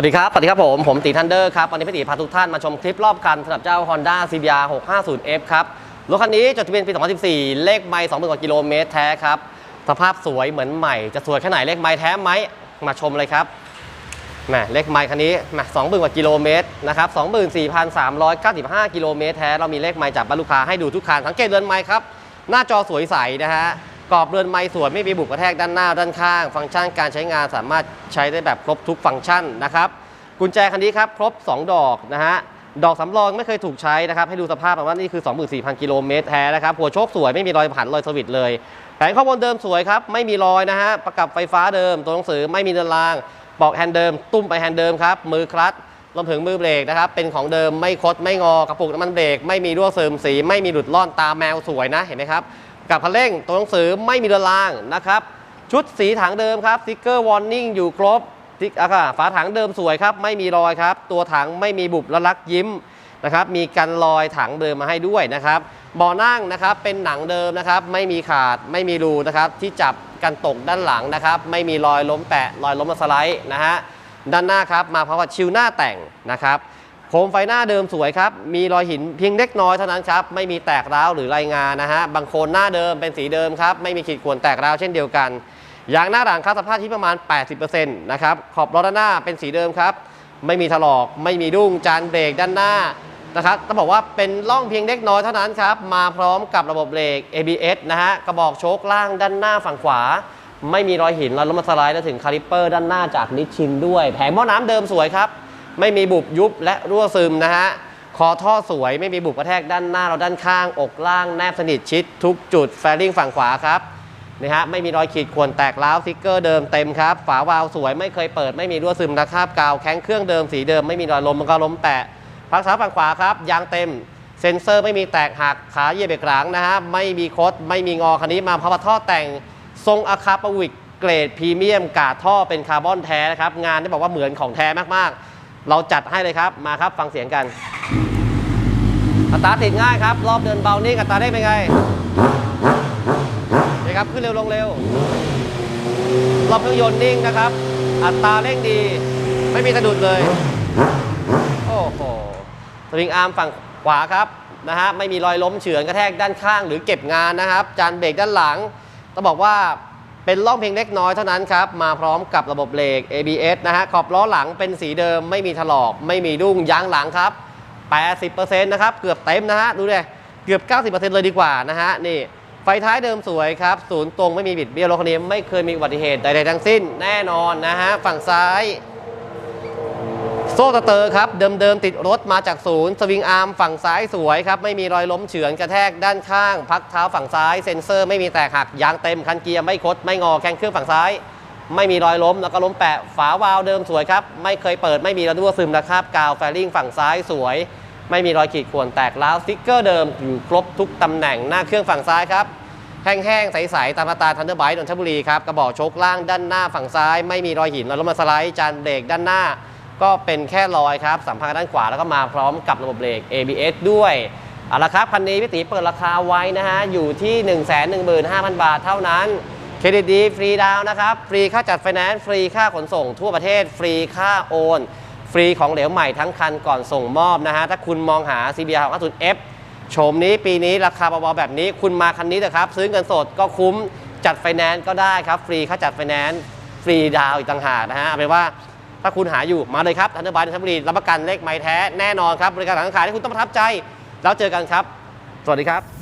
วัสดีครับ สวัสดีครับผม ผมตีทันเดอร์ครับ วันนี้พี่ตีพาทุกท่านมาชมคลิปรอบคันสำหรับเจ้า Honda CBR 650F ครับ รถคันนี้จดทะเบียนปี 2014 เลขไมล์20,000กว่ากิโลเมตรแท้ครับ สภาพสวยเหมือนใหม่ จะสวยแค่ไหนเลขไมล์แท้ไหม มาชมเลยครับแหมเลขไมล์คันนี้แหมสองหมื่นกว่ากิโลเมตรนะครับ24,395 กิโลเมตรแท้ เรามีเลขไมล์จากบ้านลูกค้าให้ดูทุกคัน สังเกตเรือนไมล์ครับ หน้าจอสวยใสนะฮะ กรอบเรือนไมล์สวยไม่มีบุบกระแทกด้านหน้าด้านข้าง ฟังก์ชันการใช้งานสามารถใช้ได้แบบครบทุกฟังก์ชันนะครับกุญแจคันนี้ครับครบ 2 ดอกนะฮะดอกสำรองไม่เคยถูกใช้นะครับให้ดูสภาพแบบว่านี่คือ 24,000 กิโลเมตรแท้นะครับหัวโชคสวยไม่มีรอยผันรอยสวิตช์เลย แผงข้อมูลเดิมสวยครับไม่มีรอยนะฮะประกับไฟฟ้าเดิม ตัวหนังสือไม่มีเดินรางปอกแฮนด์เดิม ตุ้มไปแฮนด์เดิมครับมือคลัตช์รวมถึงมือเบรกนะครับเป็นของเดิมไม่คดไม่งอกระปุกน้ำมันเบรกไม่มีรั่วซึมสี ไม่มีหลุดล่อนตาแมวสวยนะเห็นไหมครับ กับคันเร่งตัวหนังสือไม่มีเดินรางนะครับ ชุดสีถังเดิมครับสติ๊กเกอร์วอร์นิ่งอยู่ครบติ๊กอะค่ะฝาถังเดิมสวยครับ ไม่มีรอยครับ ตัวถังไม่มีบุบและลักยิ้มนะครับ มีกันรอยถังเดิมมาให้ด้วยนะครับเบาะนั่งนะครับเป็นหนังเดิมนะครับ ไม่มีขาดไม่มีรูนะครับที่จับกันตกด้านหลังนะครับ ไม่มีรอยล้มแปะรอยล้มมาสไลด์นะฮะด้านหน้าครับมาพร้อมกับชิวหน้าแต่งนะครับ โคมไฟหน้าเดิมสวยครับ มีรอยหินเพียงเล็กน้อยเท่านั้นครับ ไม่มีแตกร้าวหรือรายงานนะฮะ บางโคนหน้าเดิมเป็นสีเดิมครับ ไม่มีขีดข่วนแตกร้าวเช่นเดียวกัน ยางหน้าหลังครับสภาพที่ประมาณ 80%นะครับ ขอบล้อด้านหน้าเป็นสีเดิมครับ ไม่มีถลอก ไม่มีดุ้ง จานเบรกด้านหน้านะครับ ต้องบอกว่าเป็นร่องเพียงเล็กน้อยเท่านั้นครับ มาพร้อมกับระบบเบรก ABS นะฮะ กระบอกโชคล่างด้านหน้าฝั่งขวา ไม่มีรอยหินรอยล้มมาสไลด์และถึงคาลิปเปอร์ด้านหน้าจากนิชชินด้วย แผงหม้อน้ำเดิมสวยครับ ไม่มีบุบยุบและรั่วซึมนะฮะคอท่อสวยไม่มีบุบกระแทกด้านหน้าเราด้านข้าง อกล่างแนบสนิทชิด ทุกจุดแฟลิงฝั่งขวาครับนี่ฮะไม่มีรอยขีดข่วนแตกร้าวสติ๊กเกอร์เดิมเต็มครับ ฝาวาล์วสวยไม่เคยเปิดไม่มีรั่วซึมตะคราบกาวแข้งเครื่องเดิมสีเดิมไม่มีรอยลมมันก็ล้มแตะพักเท้ายฝั่งขวาครับยางเต็ม เซ็นเซอร์ไม่มีแตกหักขาเหยียบเบรกหลังนะฮะไม่มีคดไม่มีงอคันนี้มาพับท่อแต่งทรงอาคาปวิกเกรดพรีเมียมกาดท่อเป็นคาร์บอนแท้นะครับงานที่บอกว่าเหมือนของแท้มากๆ เราจัดให้เลยครับมาครับฟังเสียงกัน อัตราติดง่ายครับ รอบเดินเบานี่อัตราได้เป็นไงนี่ครับขึ้นเร็วลงเร็ว รอบเครื่องยนต์นิ่งนะครับ อัตราเร่งดีไม่มีสะดุดเลย โอ้โหสวิงอาร์มฝั่งขวาครับนะฮะไม่มีรอยล้มเฉือนกระแทกด้านข้างหรือเก็บงานนะครับ จานเบรกด้านหลังต้องบอกว่า เป็นล่องเพียงเล็กน้อยเท่านั้นครับ มาพร้อมกับระบบเบรก ABS นะฮะ ขอบล้อหลังเป็นสีเดิม ไม่มีถลอก ไม่มีดุ้งยางหลังครับ 80%นะครับ เกือบเต็มนะฮะ ดูดิเกือบ 90%เลยดีกว่านะฮะ นี่ ไฟท้ายเดิมสวยครับ ศูนย์ตรงไม่มีบิดเบี้ยวรถคันนี้ไม่เคยมีอุบัติเหตุใดๆทั้งสิ้น แน่นอนนะฮะ ฝั่งซ้าย โซ่สเตอร์ครับเดิมๆติดรถมาจากศูนย์ สวิงอาร์มฝั่งซ้ายสวยครับ ไม่มีรอยล้มเฉือนกระแทกด้านข้าง พักเท้าฝั่งซ้าย เซ็นเซอร์ ไม่มีแตกหักยางเต็มคันเกียร์ไม่คดไม่งอแข้งเครื่องฝั่งซ้าย ไม่มีรอยล้มแล้วก็ล้มแปะฝาวาล์วเดิมสวยครับ ไม่เคยเปิดไม่มีระดัวซึมนะครับกาวแฟลิงฝั่งซ้ายสวย ไม่มีรอยขีดข่วนแตกร้าวสติ๊กเกอร์เดิมอยู่ครบทุกตำแหน่งหน้าเครื่องฝั่งซ้ายครับแห้งๆใสๆตามมาตาทันเดอร์ไบต์นนทบุรีครับกระบอกชคล่างด้านหน้าฝั่งซ้าย ไม่มีรอยหินรอยล้มมาสไลด์จานเบรกด้านหน้า ก็เป็นแค่รอยครับ สัมพันธ์ด้านขวาแล้วก็มาพร้อมกับระบบเบรก ABS ด้วยเอาละครับคันนี้พี่ตีเปิดราคาไว้นะฮะ อยู่ที่ 115,000 บาทเท่านั้นเครดิตดีฟรีดาวนะครับ ฟรีค่าจัดไฟแนนซ์ฟรีค่าขนส่งทั่วประเทศ ฟรีค่าโอน ฟรีของเหลวใหม่ทั้งคันก่อนส่งมอบนะฮะ ถ้าคุณมองหา CBR 650F โฉมนี้ปีนี้ราคาเบาๆแบบนี้คุณมาคันนี้นะครับ ซื้อเงินสดก็คุ้มจัดไฟแนนซ์ก็ได้ครับ ฟรีค่าจัดไฟแนนซ์ฟรีดาวอีกต่างหากนะฮะเอาเป็นว่า ถ้าคุณหาอยู่มาเลยครับทันเดอร์บายนนทบุรีรับประกันเลขไม้แท้แน่นอนครับบริการหลังขายที่คุณต้องประทับใจ แล้วเจอกันครับ สวัสดีครับ